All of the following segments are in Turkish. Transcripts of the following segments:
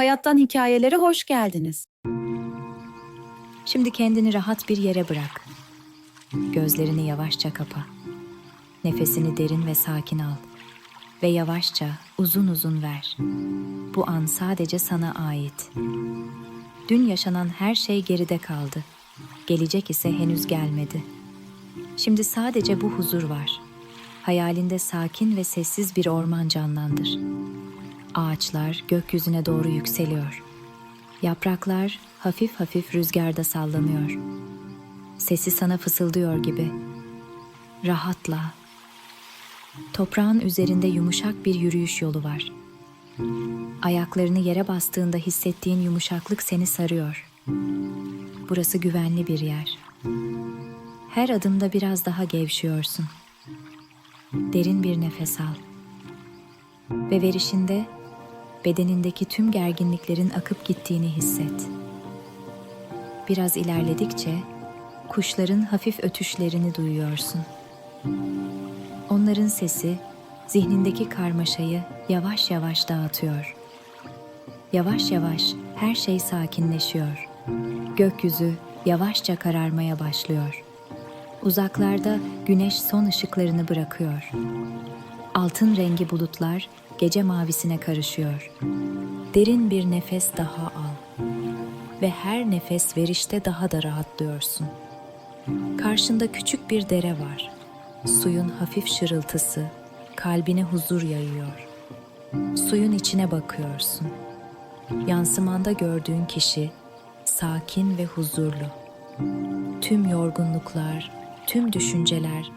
Hayattan hikayelere hoş geldiniz. Şimdi kendini rahat bir yere bırak. Gözlerini yavaşça kapa. Nefesini derin ve sakin al. Ve yavaşça, uzun uzun ver. Bu an sadece sana ait. Dün yaşanan her şey geride kaldı. Gelecek ise henüz gelmedi. Şimdi sadece bu huzur var. Hayalinde sakin ve sessiz bir orman canlandır. Ağaçlar gökyüzüne doğru yükseliyor. Yapraklar hafif hafif rüzgarda sallanıyor. Sesi sana fısıldıyor gibi. Rahatla. Toprağın üzerinde yumuşak bir yürüyüş yolu var. Ayaklarını yere bastığında hissettiğin yumuşaklık seni sarıyor. Burası güvenli bir yer. Her adımda biraz daha gevşiyorsun. Derin bir nefes al. Ve verişinde bedenindeki tüm gerginliklerin akıp gittiğini hisset. Biraz ilerledikçe kuşların hafif ötüşlerini duyuyorsun. Onların sesi zihnindeki karmaşayı yavaş yavaş dağıtıyor. Yavaş yavaş her şey sakinleşiyor. Gökyüzü yavaşça kararmaya başlıyor. Uzaklarda güneş son ışıklarını bırakıyor. Altın rengi bulutlar gece mavisine karışıyor. Derin bir nefes daha al. Ve her nefes verişte daha da rahatlıyorsun. Karşında küçük bir dere var. Suyun hafif şırıltısı kalbine huzur yayıyor. Suyun içine bakıyorsun. Yansımanda gördüğün kişi sakin ve huzurlu. Tüm yorgunluklar, tüm düşünceler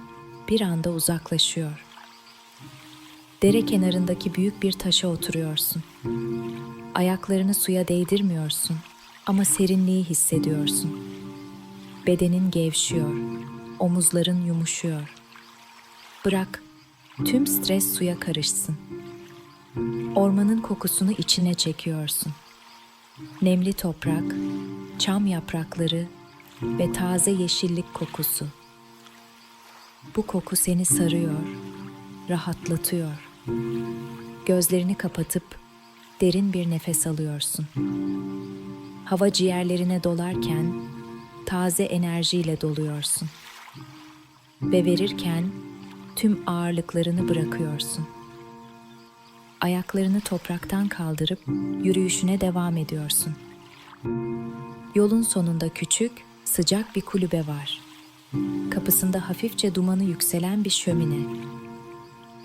bir anda uzaklaşıyor. Dere kenarındaki büyük bir taşa oturuyorsun. Ayaklarını suya değdirmiyorsun ama serinliği hissediyorsun. Bedenin gevşiyor, omuzların yumuşuyor. Bırak tüm stres suya karışsın. Ormanın kokusunu içine çekiyorsun. Nemli toprak, çam yaprakları ve taze yeşillik kokusu. Bu koku seni sarıyor, rahatlatıyor. Gözlerini kapatıp derin bir nefes alıyorsun. Hava ciğerlerine dolarken taze enerjiyle doluyorsun. Ve verirken tüm ağırlıklarını bırakıyorsun. Ayaklarını topraktan kaldırıp yürüyüşüne devam ediyorsun. Yolun sonunda küçük, sıcak bir kulübe var. Kapısında hafifçe dumanı yükselen bir şömine.